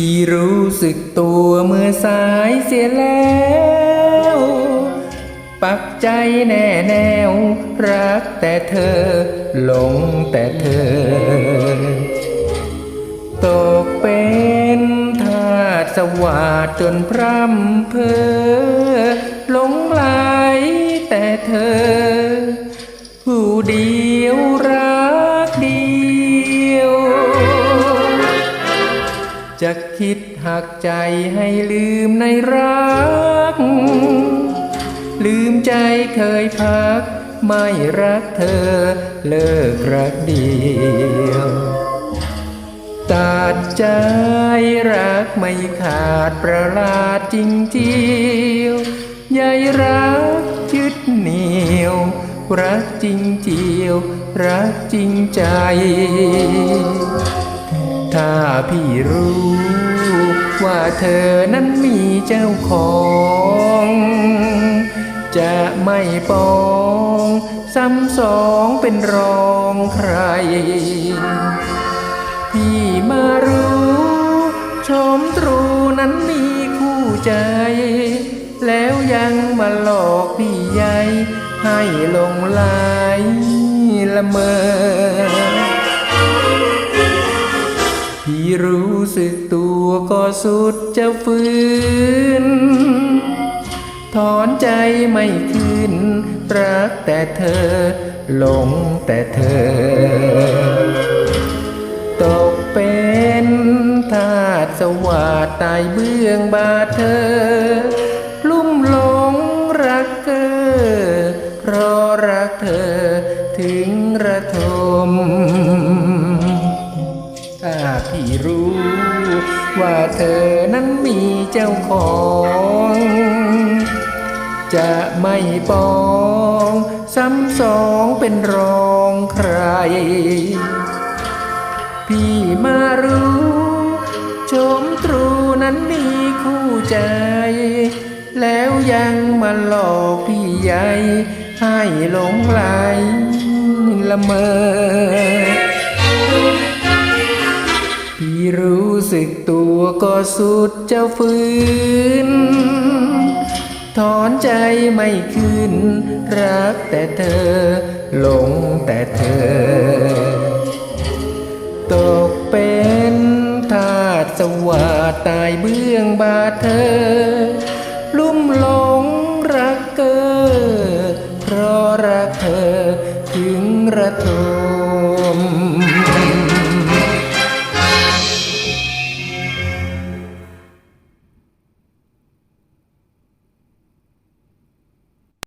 ที่รู้สึกตัวเมื่อสายเสียแล้ว ปักใจแน่แนว รักแต่เธอ หลงแต่เธอ ตกเป็นทาสสวาดจนพร่ำเพอหลงไหลแต่เธอ จะคิดหักใจให้ลืมในรัก ลืมใจเคยพัก ไม่รักเธอ เลิกรักเดียวตัดใจรักไม่ขาดประหลาดจริงเจียวใยรักยึดเหนียว รักจริงเจียว รักจริงใจ พี่รู้ ว่าเธอนั้นมีเจ้าของ จะไม่ปองซ้ำสองเป็นรองใคร พี่มารู้ชมตรูนั้นมีคู่ใจ แล้วยังมาหลอกพี่ใหญ่ให้ลงไหลละเมอ สึกตัวก็สุดจะฝืนถอนใจไม่ขึ้น รักแต่เธอ หลงแต่เธอ ตกเป็นทาสสวาดตายเบื้องบาเธอ ลุ่มหลงรักเกอเพราะรักเธอถึงระทม พี่รู้ ว่าเธอนั้นมีเจ้าของ จะไม่ปองซ้ำสองเป็นรองใคร พี่มารู้ชมตรูนั้นมีคู่ใจ แล้วยังมาหลอกพี่ใหญ่ให้หลงไหลละเมอ สึกตัวก็สุดจะฝืนถอนใจไม่ขึ้น รักแต่เธอ หลงแต่เธอ ตกเป็นทาสสวาตายเบื้องบาเธอ ลุ่มหลงรักเกอเพราะรักเธอถึงระทม